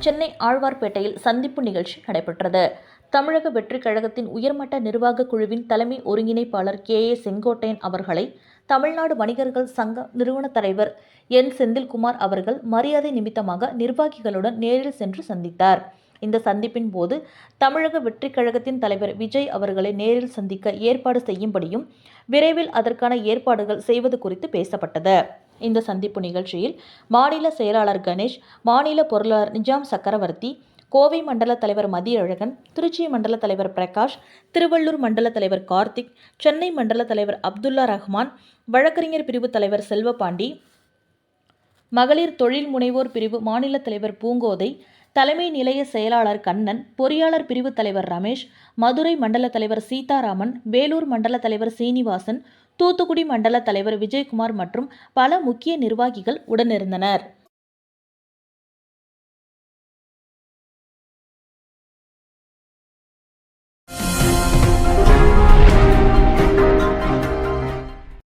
சென்னை ஆழ்வார்பேட்டையில் சந்திப்பு நிகழ்ச்சி நடைபெற்றது. தமிழக வெற்றிக் கழகத்தின் உயர்மட்ட நிர்வாக குழுவின் தலைமை ஒருங்கிணைப்பாளர் கே. ஏ. செங்கோட்டையன் அவர்களை தமிழ்நாடு வணிகர்கள் சங்க நிறுவன தலைவர் என். செந்தில்குமார் அவர்கள் மரியாதை நிமித்தமாக நிர்வாகிகளுடன் நேரில் சென்று சந்தித்தார். இந்த சந்திப்பின் போது தமிழக வெற்றிக் கழகத்தின் தலைவர் விஜய் அவர்களை நேரில் சந்திக்க ஏற்பாடு செய்யும்படியும் விரைவில் அதற்கான ஏற்பாடுகள் செய்வது குறித்து பேசப்பட்டது. இந்த சந்திப்பு நிகழ்ச்சியில் மாநில செயலாளர் கணேஷ் மாநில பொருளாளர் நிஜாம் சக்கரவர்த்தி கோவை மண்டல தலைவர் மதியழகன் திருச்சி மண்டல தலைவர் பிரகாஷ் திருவள்ளூர் மண்டல தலைவர் கார்த்திக் சென்னை மண்டல தலைவர் அப்துல்லா ரஹ்மான் வழக்கறிஞர் பிரிவு தலைவர் செல்வபாண்டி மகளிர் தொழில் முனைவோர் பிரிவு மாநில தலைவர் பூங்கோதை தலைமை நிலைய செயலாளர் கண்ணன் பொறியாளர் பிரிவு தலைவர் ரமேஷ் மதுரை மண்டல தலைவர் சீதாராமன் வேலூர் மண்டல தலைவர் சீனிவாசன் தூத்துக்குடி மண்டல தலைவர் விஜயகுமார் மற்றும் பல முக்கிய நிர்வாகிகள் உடனிருந்தனர்.